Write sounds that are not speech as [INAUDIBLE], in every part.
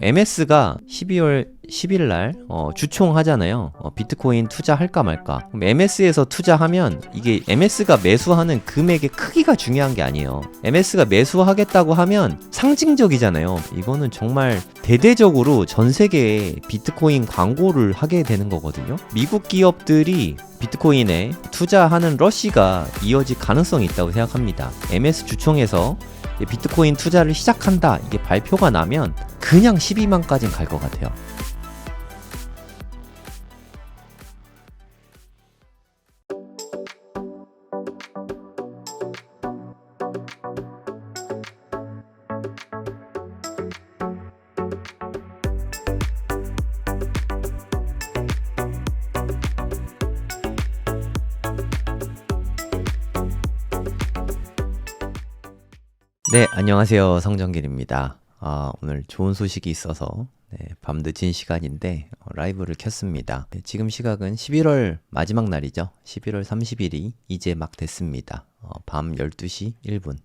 MS가 12월 10일 날 어, 주총하잖아요. 어, 비트코인 투자할까 말까. 그럼 MS에서 투자하면 이게 MS가 매수하는 금액의 크기가 중요한 게 아니에요. MS가 매수하겠다고 하면 상징적이잖아요. 이거는 정말 대대적으로 전 세계에 비트코인 광고를 하게 되는 거거든요. 미국 기업들이 비트코인에 투자하는 러시가 이어질 가능성이 있다고 생각합니다. MS 주총에서 비트코인 투자를 시작한다 이게 발표가 나면 그냥 12만까지는 갈것 같아요. 안녕하세요. 성정길입니다. 아, 오늘 좋은 소식이 있어서 네, 밤 늦은 시간인데 어, 라이브를 켰습니다. 네, 지금 시각은 11월 마지막 날이죠. 11월 30일이 이제 막 됐습니다. 어, 밤 12시 1분.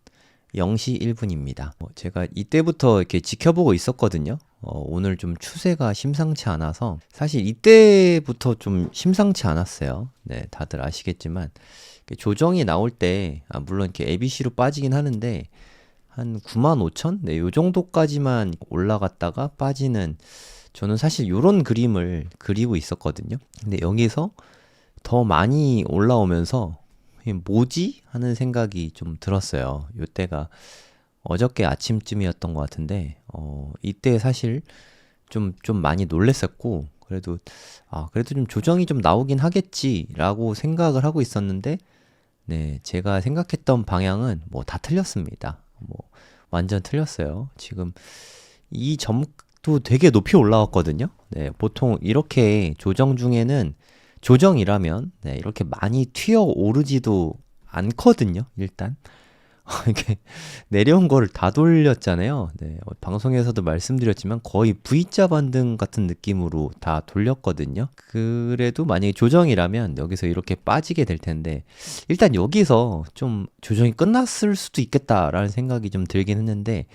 0시 1분입니다. 어, 제가 이때부터 이렇게 지켜보고 있었거든요. 어, 오늘 좀 추세가 심상치 않아서 사실 이때부터 좀 심상치 않았어요. 네, 다들 아시겠지만 조정이 나올 때 아, 물론 이렇게 ABC로 빠지긴 하는데 한 9만 5천? 네, 요 정도까지만 올라갔다가 빠지는 저는 사실 요런 그림을 그리고 있었거든요. 근데 여기서 더 많이 올라오면서 뭐지? 하는 생각이 좀 들었어요. 요때가 어저께 아침쯤이었던 것 같은데, 어, 이때 사실 좀, 좀 많이 놀랬었고, 그래도, 아, 그래도 좀 조정이 좀 나오긴 하겠지라고 생각을 하고 있었는데, 네, 제가 생각했던 방향은 뭐 다 틀렸습니다. 뭐 완전 틀렸어요. 지금 이 점도 되게 높이 올라왔거든요. 네, 보통 이렇게 조정 중에는 조정이라면 네, 이렇게 많이 튀어 오르지도 않거든요. 일단 [LAUGHS] 이렇게 내려온 거를 다 돌렸잖아요. 네, 어, 방송에서도 말씀드렸지만 거의 V자 반등 같은 느낌으로 다 돌렸거든요. 그래도 만약에 조정이라면 여기서 이렇게 빠지게 될 텐데 일단 여기서 좀 조정이 끝났을 수도 있겠다라는 생각이 좀 들긴 했는데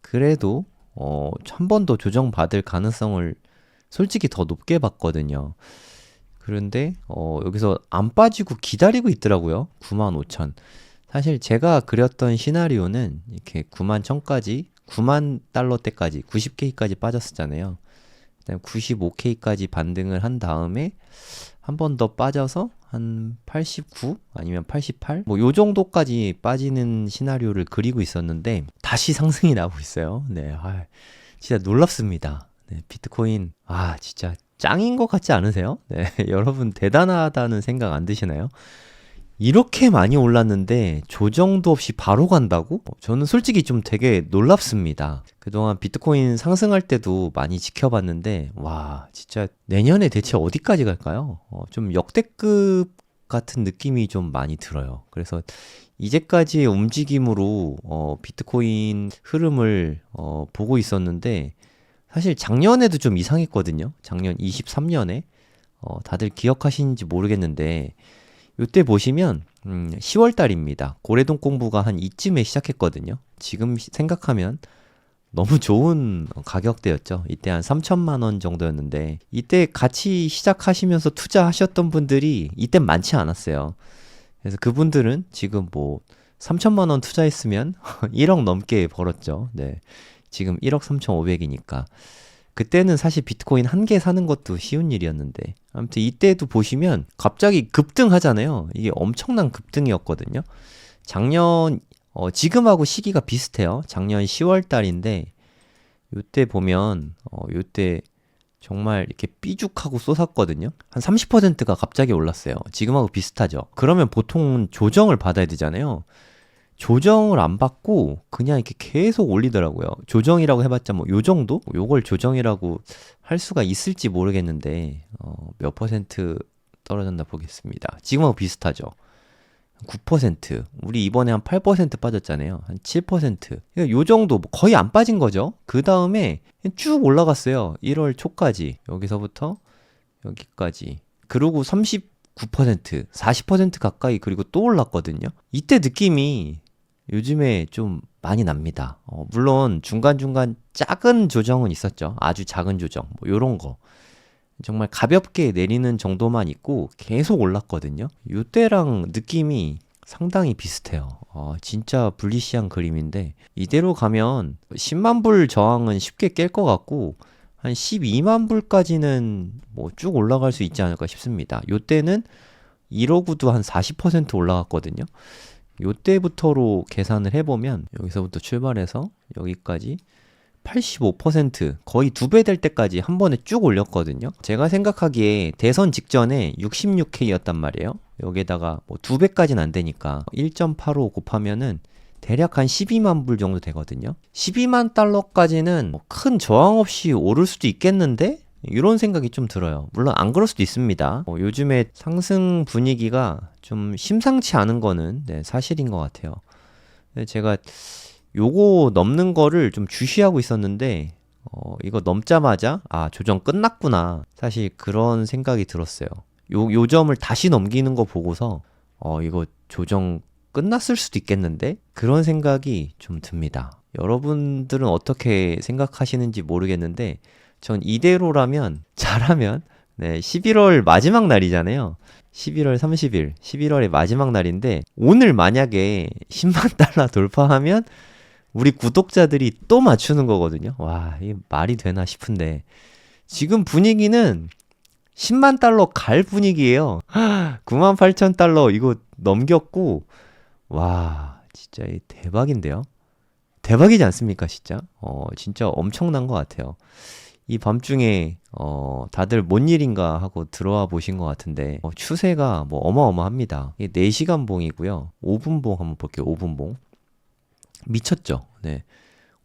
그래도 어, 한 번 더 조정 받을 가능성을 솔직히 더 높게 봤거든요. 그런데 어, 여기서 안 빠지고 기다리고 있더라고요. 9만 5천. 사실 제가 그렸던 시나리오는 이렇게 9만 1000까지 9만 달러대까지 90K까지 빠졌었잖아요. 그다음 95K까지 반등을 한 다음에 한 번 더 빠져서 한 89 아니면 88 뭐 요 정도까지 빠지는 시나리오를 그리고 있었는데 다시 상승이 나오고 있어요. 네. 아, 진짜 놀랍습니다. 네, 비트코인 아, 진짜 짱인 것 같지 않으세요? 네, [LAUGHS] 여러분 대단하다는 생각 안 드시나요? 이렇게 많이 올랐는데 조정도 없이 바로 간다고? 어, 저는 솔직히 좀 되게 놀랍습니다. 그동안 비트코인 상승할 때도 많이 지켜봤는데, 와, 진짜 내년에 대체 어디까지 갈까요? 어, 좀 역대급 같은 느낌이 좀 많이 들어요. 그래서 이제까지의 움직임으로 어, 비트코인 흐름을 어, 보고 있었는데, 사실 작년에도 좀 이상했거든요. 작년 23년에. 어, 다들 기억하시는지 모르겠는데, 요때 보시면 음, 10월 달입니다. 고래동 공부가 한 이쯤에 시작했거든요. 지금 시- 생각하면 너무 [LAUGHS] 좋은 가격대였죠. 이때 한 3천만 원 정도였는데 이때 같이 시작하시면서 투자하셨던 분들이 이때 많지 않았어요. 그래서 그분들은 지금 뭐 3천만 원 투자했으면 [LAUGHS] 1억 넘게 벌었죠. 네. 지금 1억 3,500이니까. 그때는 사실 비트코인 한 개 사는 것도 쉬운 일이었는데 아무튼 이때도 보시면 갑자기 급등하잖아요. 이게 엄청난 급등이었거든요. 작년 어, 지금하고 시기가 비슷해요. 작년 10월 달인데 요때 보면 어, 요때 정말 이렇게 삐죽하고 쏟았거든요. 한 30%가 갑자기 올랐어요. 지금하고 비슷하죠. 그러면 보통 조정을 받아야 되잖아요. 조정을 안 받고 그냥 이렇게 계속 올리더라고요. 조정이라고 해봤자 뭐 요 정도? 요걸 조정이라고 할 수가 있을지 모르겠는데 어, 몇 퍼센트 떨어졌나 보겠습니다. 지금하고 비슷하죠. 9% 우리 이번에 한 8% 빠졌잖아요. 한 7%. 그러니까 요 정도 뭐 거의 안 빠진 거죠. 그 다음에 쭉 올라갔어요. 1월 초까지 여기서부터 여기까지. 그리고 39%, 40% 가까이 그리고 또 올랐거든요. 이때 느낌이 요즘에 좀 많이 납니다. 어, 물론 중간중간 작은 조정은 있었죠. 아주 작은 조정. 뭐 요런 거. 정말 가볍게 내리는 정도만 있고 계속 올랐거든요. 요때랑 느낌이 상당히 비슷해요. 어, 진짜 불리시한 그림인데 이대로 가면 10만 불 저항은 쉽게 깰 것 같고 한 12만 불까지는 뭐 쭉 올라갈 수 있지 않을까 싶습니다. 요때는 1호구도 한 40% 올라갔거든요. 요때부터로 계산을 해보면 여기서부터 출발해서 여기까지 85% 거의 두 배 될 때까지 한 번에 쭉 올렸거든요. 제가 생각하기에 대선 직전에 66K였단 말이에요. 여기에다가 뭐 두 배까지는 안 되니까 1.85 곱하면은 대략 한 12만 불 정도 되거든요. 12만 달러까지는 뭐큰 저항 없이 오를 수도 있겠는데? 이런 생각이 좀 들어요. 물론 안 그럴 수도 있습니다. 어, 요즘에 상승 분위기가 좀 심상치 않은 거는 네, 사실인 것 같아요. 제가 요거 넘는 거를 좀 주시하고 있었는데 어, 이거 넘자마자 아 조정 끝났구나 사실 그런 생각이 들었어요. 요, 요 점을 다시 넘기는 거 보고서 어 이거 조정 끝났을 수도 있겠는데 그런 생각이 좀 듭니다. 여러분들은 어떻게 생각하시는지 모르겠는데 전 이대로라면 잘하면 네, 11월 마지막 날이잖아요. 11월 30일, 11월의 마지막 날인데 오늘 만약에 10만 [LAUGHS] 달러 돌파하면 우리 구독자들이 또 맞추는 거거든요. 와, 이게 말이 되나 싶은데. 지금 분위기는 10만 달러 갈 분위기예요. [LAUGHS] 9만 8천 달러 이거 넘겼고, 와, 진짜 대박인데요. 대박이지 않습니까, 진짜? 어, 진짜 엄청난 것 같아요. 이 밤중에, 어, 다들 뭔 일인가 하고 들어와 보신 것 같은데, 어, 추세가 뭐 어마어마합니다. 이게 4시간 봉이고요. 5분 봉 한번 볼게요, 5분 봉. 미쳤죠. 네.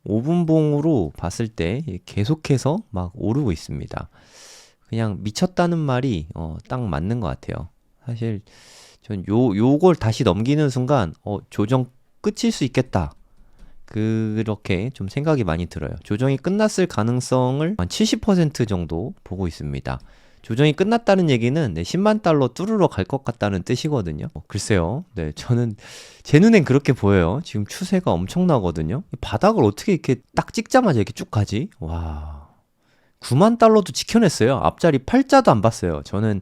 5분 봉으로 봤을 때 계속해서 막 오르고 있습니다. 그냥 미쳤다는 말이 어, 딱 맞는 것 같아요. 사실 전 요, 요걸 다시 넘기는 순간 어, 조정 끝일 수 있겠다. 그렇게 좀 생각이 많이 들어요. 조정이 끝났을 가능성을 한 70% 정도 보고 있습니다. 조정이 끝났다는 얘기는 네, 10만 달러 뚫으러 갈 것 같다는 뜻이거든요. 어, 글쎄요. 네, 저는 제 눈엔 그렇게 보여요. 지금 추세가 엄청나거든요. 바닥을 어떻게 이렇게 딱 찍자마자 이렇게 쭉 가지? 와. 9만 달러도 지켜냈어요. 앞자리 팔자도 안 봤어요. 저는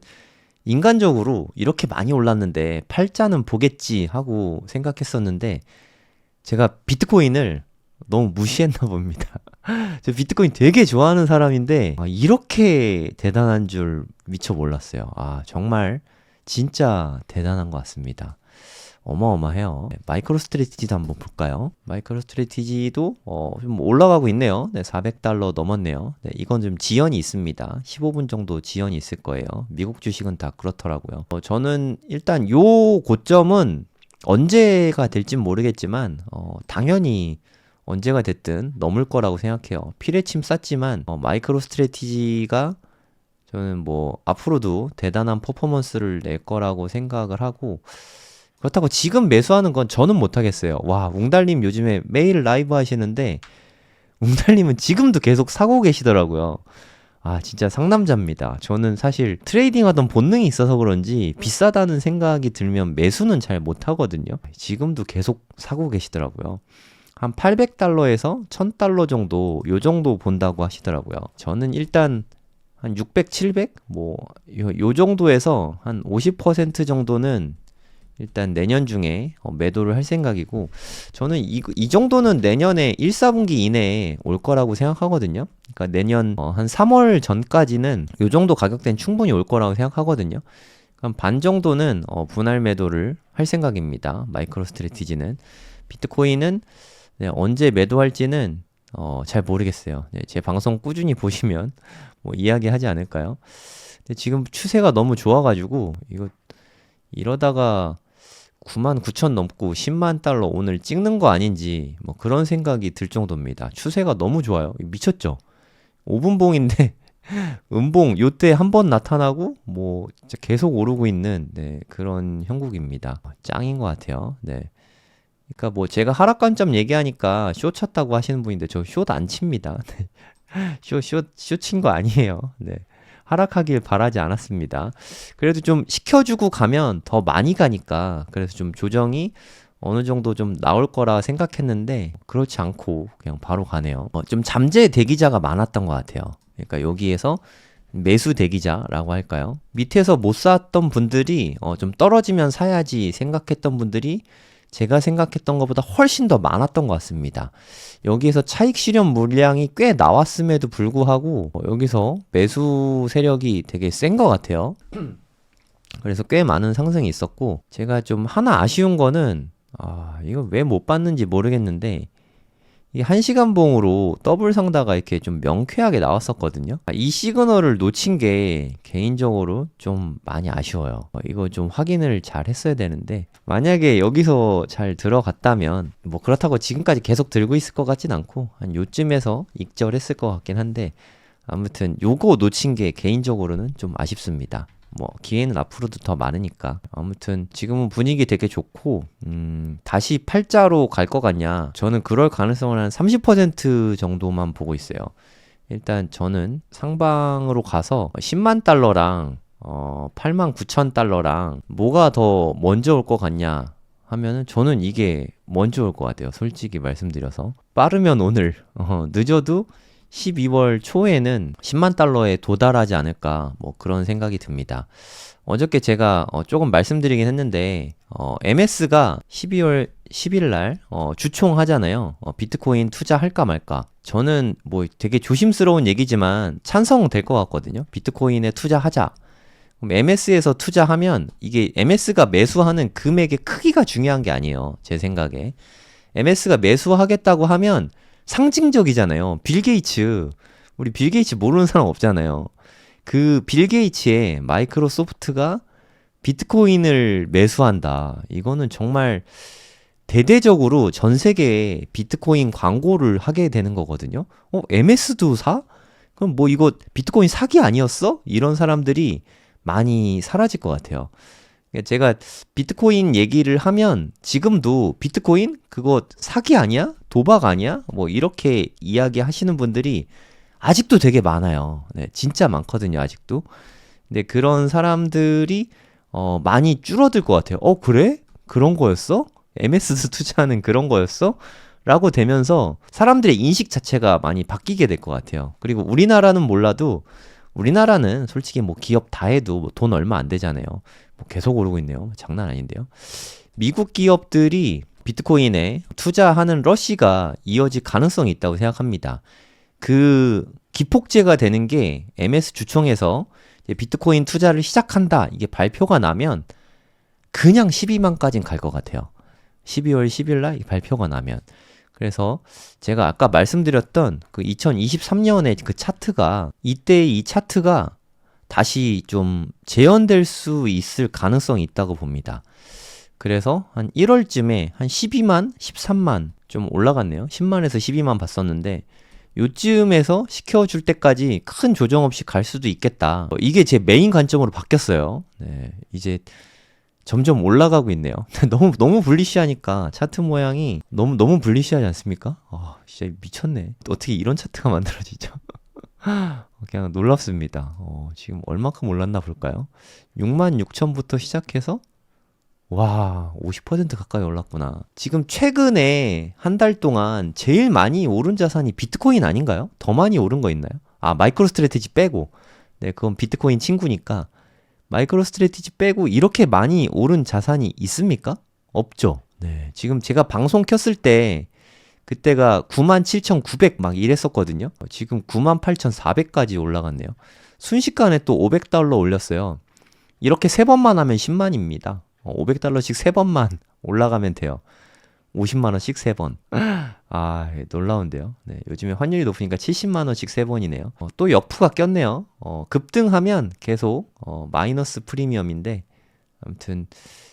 인간적으로 이렇게 많이 올랐는데 팔자는 보겠지 하고 생각했었는데 제가 비트코인을 너무 무시했나 봅니다. [LAUGHS] 저 비트코인 되게 좋아하는 사람인데 아, 이렇게 대단한 줄 미처 몰랐어요. 아 정말 진짜 대단한 것 같습니다. 어마어마해요. 네, 마이크로 스트레티지도 한번 볼까요? 마이크로 스트레티지도 어, 좀 올라가고 있네요. 네, 400달러 넘었네요. 네, 이건 좀 지연이 있습니다. 15분 정도 지연이 있을 거예요. 미국 주식은 다 그렇더라고요. 어, 저는 일단 요 고점은 언제가 될진 모르겠지만 어, 당연히 언제가 됐든 넘을 거라고 생각해요. 피레침 쌌지만 어, 마이크로 스트레티지가 저는 뭐 앞으로도 대단한 퍼포먼스를 낼 거라고 생각을 하고 그렇다고 지금 매수하는 건 저는 못하겠어요. 와, 웅달님 요즘에 매일 라이브 하시는데 웅달님은 지금도 계속 사고 계시더라고요. 아, 진짜 상남자입니다. 저는 사실 트레이딩 하던 본능이 있어서 그런지 비싸다는 생각이 들면 매수는 잘 못하거든요. 지금도 계속 사고 계시더라고요. 한 800달러에서 1000달러 정도 요 정도 본다고 하시더라고요. 저는 일단 한 600, 700? 뭐, 요, 요 정도에서 한 50% 정도는 일단 내년 중에 어, 매도를 할 생각이고, 저는 이, 이 정도는 내년에 1, 4분기 이내에 올 거라고 생각하거든요. 그러니까 내년 어, 한 3월 전까지는 요 정도 가격대는 충분히 올 거라고 생각하거든요. 그럼 반 정도는 어, 분할 매도를 할 생각입니다. 마이크로 스트레티지는. 비트코인은 네, 언제 매도할지는 어, 잘 모르겠어요. 네, 제 방송 꾸준히 보시면 [LAUGHS] 뭐 이야기하지 않을까요? 근데 지금 추세가 너무 좋아가지고 이거 이러다가 9만 9천 넘고 10만 달러 오늘 찍는 거 아닌지 뭐 그런 생각이 들 정도입니다. 추세가 너무 좋아요. 미쳤죠? 5분봉인데 [LAUGHS] 음봉 요때 한 번 나타나고 뭐 계속 오르고 있는 네, 그런 형국입니다. 짱인 것 같아요. 네. 그러니까 뭐 제가 하락 관점 얘기하니까 쇼 쳤다고 하시는 분인데 저 쇼도 안 칩니다. [LAUGHS] 네. 쇼, 쇼, 쇼 친 거 아니에요. 네. 하락하길 바라지 않았습니다. 그래도 좀 시켜주고 가면 더 많이 가니까 그래서 좀 조정이 어느 정도 좀 나올 거라 생각했는데 그렇지 않고 그냥 바로 가네요. 어, 좀 잠재 대기자가 많았던 것 같아요. 그러니까 여기에서 매수 대기자라고 할까요? 밑에서 못 샀던 분들이 어, 좀 떨어지면 사야지 생각했던 분들이 제가 생각했던 것보다 훨씬 더 많았던 것 같습니다. 여기에서 차익 실현 물량이 꽤 나왔음에도 불구하고 어, 여기서 매수 세력이 되게 센 것 같아요. [CLEARS THROAT] 그래서 꽤 많은 상승이 있었고 제가 좀 하나 아쉬운 거는 아 이거 왜 못 봤는지 모르겠는데 이 1시간 봉으로 더블 상다가 이렇게 좀 명쾌하게 나왔었거든요. 이 시그널을 놓친 게 개인적으로 좀 많이 아쉬워요. 어, 이거 좀 확인을 잘 했어야 되는데 만약에 여기서 잘 들어갔다면 뭐 그렇다고 지금까지 계속 들고 있을 것 같진 않고 한 요쯤에서 익절했을 것 같긴 한데 아무튼 요거 놓친 게 개인적으로는 좀 아쉽습니다. 뭐 기회는 앞으로도 더 많으니까. 아무튼 지금은 분위기 되게 좋고 음 다시 팔자로 갈 것 같냐. 저는 그럴 가능성을 한 30% 정도만 보고 있어요. 일단 저는 상방으로 가서 10만 달러랑 어 8만 9천 달러랑 뭐가 더 먼저 올 것 같냐 하면은 저는 이게 먼저 올 것 같아요. 솔직히 말씀드려서. 빠르면 오늘 어 늦어도 12월 초에는 10만 달러에 도달하지 않을까 뭐 그런 생각이 듭니다. 어저께 제가 어 조금 말씀드리긴 했는데 어 MS가 12월 10일 날 어 주총 하잖아요. 어 비트코인 투자할까 말까. 저는 뭐 되게 조심스러운 얘기지만 찬성될 것 같거든요. 비트코인에 투자하자. 그럼 MS에서 투자하면 이게 MS가 매수하는 금액의 크기가 중요한 게 아니에요. 제 생각에. MS가 매수하겠다고 하면 상징적이잖아요. 빌 게이츠. 우리 빌 게이츠 모르는 사람 없잖아요. 그 빌 게이츠의 마이크로소프트가 비트코인을 매수한다. 이거는 정말 대대적으로 전 세계에 비트코인 광고를 하게 되는 거거든요. 어, MS도 사? 그럼 뭐 이거 비트코인 사기 아니었어? 이런 사람들이 많이 사라질 것 같아요. 그러니까 제가 비트코인 얘기를 하면 지금도 비트코인 그거 사기 아니야? 도박 아니야? 뭐 이렇게 이야기 하시는 분들이 아직도 되게 많아요. 네, 진짜 많거든요, 아직도. 근데 그런 사람들이 어, 많이 줄어들 것 같아요. 어, 그래? 그런 거였어? MS도 [LAUGHS] 투자하는 그런 거였어? 라고 되면서 사람들의 인식 자체가 많이 바뀌게 될 것 같아요. 그리고 우리나라는 몰라도 우리나라는 솔직히 뭐 기업 다 해도 뭐 돈 얼마 안 되잖아요. 뭐 계속 오르고 있네요. 장난 아닌데요. 미국 기업들이 비트코인에 투자하는 러시가 이어질 가능성이 있다고 생각합니다. 그 기폭제가 되는 게 MS 주총에서 비트코인 투자를 시작한다 이게 발표가 나면 그냥 12만까지는 갈것 같아요. 12월 10일 날 발표가 나면 그래서 제가 아까 말씀드렸던 그 2023년의 그 차트가 이때 이 차트가 다시 좀 재현될 수 있을 가능성이 있다고 봅니다. 그래서 한 1월쯤에 한 12만, 13만 좀 올라갔네요. 10만에서 12만 봤었는데 요쯤에서 시켜줄 때까지 큰 조정 없이 갈 수도 있겠다. 이게 제 메인 관점으로 바뀌었어요. 네, 이제 점점 올라가고 있네요. [LAUGHS] 너무 너무 불리시하니까 차트 모양이 너무 너무 불리시하지 않습니까? 아, 진짜 미쳤네. 어떻게 이런 차트가 [LAUGHS] 만들어지죠? [LAUGHS] 그냥 놀랍습니다. 어, 지금 얼마큼 올랐나 볼까요? 6만 6천부터 시작해서 와, 50% 가까이 올랐구나. 지금 최근에 한 달 동안 제일 많이 오른 자산이 비트코인 아닌가요? 더 많이 오른 거 있나요? 아, 마이크로 스트레티지 빼고. 네, 그건 비트코인 친구니까. 마이크로 스트레티지 빼고 이렇게 많이 오른 자산이 있습니까? 없죠. 네, 지금 제가 방송 켰을 때 그때가 97,900 막 이랬었거든요. 지금 98,400까지 올라갔네요. 순식간에 또 500달러 올렸어요. 이렇게 세 번만 하면 10만입니다. 500달러씩 세 번만 [LAUGHS] 올라가면 돼요. 50만원씩 세 번. [LAUGHS] 아, 놀라운데요. 네, 요즘에 환율이 높으니까 70만원씩 세 번이네요. 어, 또 역프가 꼈네요. 어, 급등하면 계속 어, 마이너스 프리미엄인데, 아무튼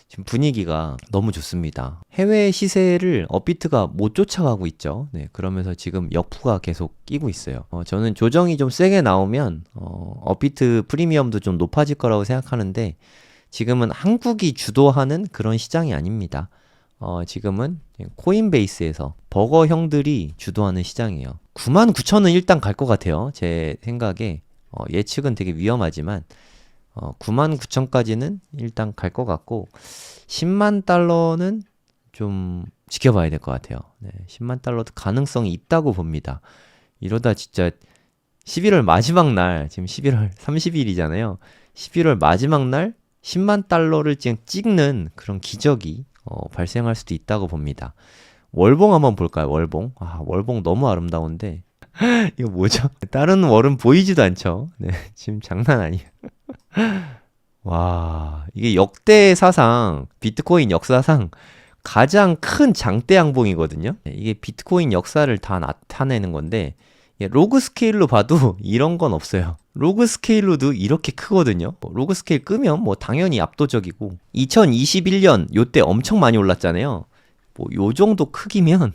지금 분위기가 너무 좋습니다. 해외 시세를 업비트가 못 쫓아가고 있죠. 네, 그러면서 지금 역푸가 계속 끼고 있어요. 어, 저는 조정이 좀 세게 나오면 어, 업비트 프리미엄도 좀 높아질 거라고 생각하는데 지금은 한국이 주도하는 그런 시장이 아닙니다. 어, 지금은 코인베이스에서 버거 형들이 주도하는 시장이에요. 9만 9천은 일단 갈 것 같아요. 제 생각에 어, 예측은 되게 위험하지만 어, 9만 9천까지는 일단 갈 것 같고 10만 달러는 좀 지켜봐야 될 것 같아요. 네, 10만 달러도 가능성이 있다고 봅니다. 이러다 진짜 11월 마지막 날, 지금 11월 30일이잖아요. 11월 마지막 날 10만 달러를 찍는 그런 기적이 어, 발생할 수도 있다고 봅니다. 월봉 한번 볼까요? 월봉. 아, 월봉 너무 아름다운데. [LAUGHS] 이거 뭐죠? 다른 월은 보이지도 않죠. 네, [LAUGHS] 지금 장난 아니에요. [LAUGHS] 와, 이게 역대 사상, 비트코인 역사상 가장 큰 장대 양봉이거든요. 네, 이게 비트코인 역사를 다 나타내는 건데, 예, 로그 스케일로 봐도 이런 건 없어요. 로그 스케일로도 이렇게 크거든요. 뭐 로그 스케일 끄면 뭐 당연히 압도적이고 2021년 요때 엄청 많이 올랐잖아요. 뭐 요 정도 크기면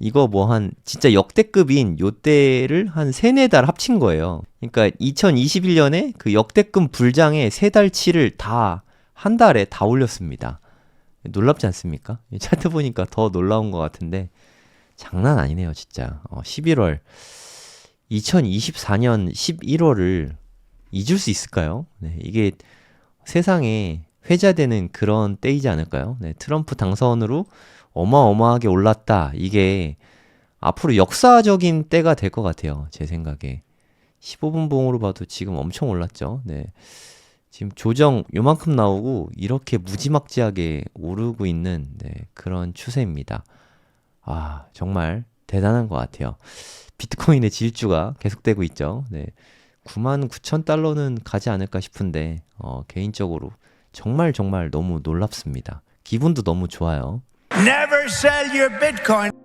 이거 뭐 한 진짜 역대급인 요때를 한 세네 달 합친 거예요. 그러니까 2021년에 그 역대급 불장의 세 달치를 다 한 달에 다 올렸습니다. 놀랍지 않습니까? 이 차트 보니까 더 놀라운 것 같은데 장난 아니네요, 진짜. 어, 11월 2024년 11월을 잊을 수 있을까요? 네, 이게 세상에 회자되는 그런 때이지 않을까요? 네, 트럼프 당선으로 어마어마하게 올랐다. 이게 앞으로 역사적인 때가 될 것 같아요. 제 생각에. 15분 봉으로 봐도 지금 엄청 올랐죠. 네. 지금 조정 요만큼 나오고 이렇게 무지막지하게 오르고 있는 네, 그런 추세입니다. 아, 정말 대단한 것 같아요. 비트코인의 질주가 계속되고 있죠. 네. 9만 9천 달러는 가지 않을까 싶은데, 어, 개인적으로 정말 정말 너무 놀랍습니다. 기분도 너무 좋아요. Never sell your Bitcoin.